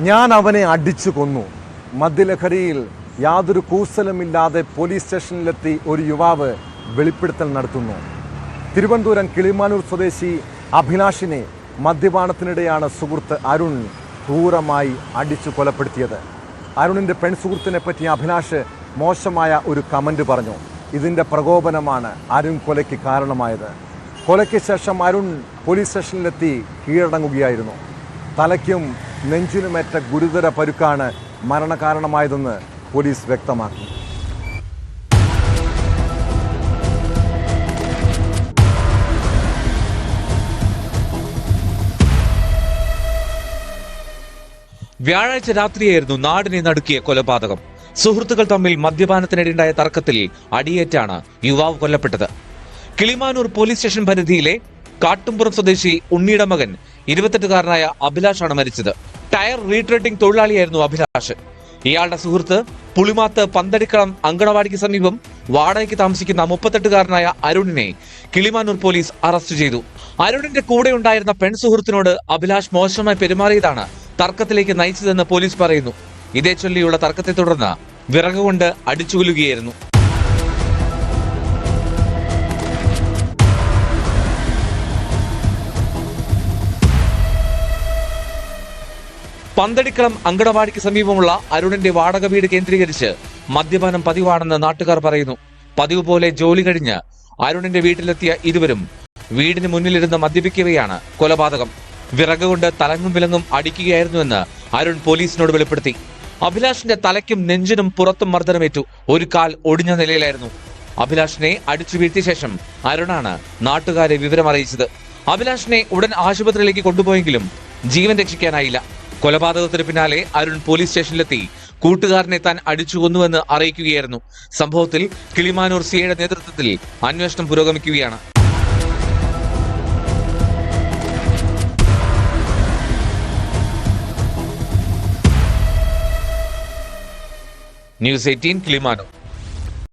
ഞാൻ അവനെ അടിച്ചു കൊന്നു. മദ്യലഹരിയിൽ യാതൊരു കൂസലുമില്ലാതെ പോലീസ് സ്റ്റേഷനിലെത്തി ഒരു യുവാവ് വെളിപ്പെടുത്തൽ നടത്തുന്നു. തിരുവനന്തപുരം കിളിമാനൂർ സ്വദേശി അഭിലാഷിനെ മദ്യപാനത്തിനിടെയാണ് സുഹൃത്ത് അരുൺ ക്രൂരമായി അടിച്ചു കൊലപ്പെടുത്തിയത്. അരുണിന്റെ പെൺസുഹൃത്തിനെ പറ്റി അഭിലാഷ് മോശമായ ഒരു കമന്റ് പറഞ്ഞു. ഇതിന്റെ പ്രകോപനമാണ് അരുൺ കൊലയ്ക്ക് കാരണമായത്. കൊലയ്ക്ക് ശേഷം അരുൺ പോലീസ് സ്റ്റേഷനിലെത്തി കീഴടങ്ങുകയായിരുന്നു. തലയ്ക്കും നെഞ്ചിനുമേറ്റ ഗുരുതര പരുക്കാണ് മരണകാരണമായതെന്ന് പോലീസ് വ്യക്തമാക്കി. വ്യാഴാഴ്ച രാത്രിയായിരുന്നു നാടിനെ നടുക്കിയ കൊലപാതകം. സുഹൃത്തുക്കൾ തമ്മിൽ മദ്യപാനത്തിനിടെയുണ്ടായ തർക്കത്തിൽ അടിയേറ്റാണ് യുവാവ് കൊല്ലപ്പെട്ടത്. കിളിമാനൂർ പോലീസ് സ്റ്റേഷൻ പരിധിയിലെ കാട്ടുംപുറം സ്വദേശി ഉണ്ണിയുടെ മകൻ ഇരുപത്തെട്ടുകാരനായ അഭിലാഷാണ് മരിച്ചത്. ടയർ റീട്രേഡിംഗ് തൊഴിലാളിയായിരുന്നു അഭിലാഷ്. ഇയാളുടെ സുഹൃത്ത് പുളിമാത്ത് പന്തടിക്കളം അങ്കണവാടിക്ക് സമീപം വാടകയ്ക്ക് താമസിക്കുന്ന മുപ്പത്തെട്ടുകാരനായ അരുണിനെ കിളിമാനൂർ പോലീസ് അറസ്റ്റ് ചെയ്തു. അരുണിന്റെ കൂടെ ഉണ്ടായിരുന്ന പെൺ സുഹൃത്തിനോട് അഭിലാഷ് മോശമായി പെരുമാറിയതാണ് തർക്കത്തിലേക്ക് നയിച്ചതെന്ന് പോലീസ് പറയുന്നു. ഇതേ ചൊല്ലിയുള്ള തർക്കത്തെ തുടർന്ന് വിറകുകൊണ്ട് അടിച്ചുകൊല്ലുകയായിരുന്നു. പന്തടിക്കളം അങ്കണവാടിക്ക് സമീപമുള്ള അരുണിന്റെ വാടക വീട് കേന്ദ്രീകരിച്ച് മദ്യപാനം പതിവാണെന്ന് നാട്ടുകാർ പറയുന്നു. പതിവ് പോലെ ജോലി കഴിഞ്ഞ് അരുണിന്റെ വീട്ടിലെത്തിയ ഇരുവരും വീടിന് മുന്നിലിരുന്ന് മദ്യപിക്കവെയാണ് കൊലപാതകം. വിറക് കൊണ്ട് തലങ്ങും വിലങ്ങും അടിക്കുകയായിരുന്നുവെന്ന് അരുൺ പോലീസിനോട് വെളിപ്പെടുത്തി. അഭിലാഷിന്റെ തലയ്ക്കും നെഞ്ചിനും പുറത്തും മർദ്ദനമേറ്റു. ഒരു കാൽ ഒടിഞ്ഞ നിലയിലായിരുന്നു. അഭിലാഷിനെ അടിച്ചു വീഴ്ത്തിയ ശേഷം അരുണാണ് നാട്ടുകാരെ വിവരമറിയിച്ചത്. അഭിലാഷിനെ ഉടൻ ആശുപത്രിയിലേക്ക് കൊണ്ടുപോയെങ്കിലും ജീവൻ രക്ഷിക്കാനായില്ല. കൊലപാതകത്തിന് പിന്നാലെ അരുൺ പോലീസ് സ്റ്റേഷനിലെത്തി. കൂട്ടുകാരനെ താൻ അടിച്ചു കൊന്നുവെന്ന് അറിയിക്കുകയായിരുന്നു. സംഭവത്തിൽ കിളിമാനൂർ സിയുടെ നേതൃത്വത്തിൽ അന്വേഷണം പുരോഗമിക്കുകയാണ്. News eighteen Kilimanoor.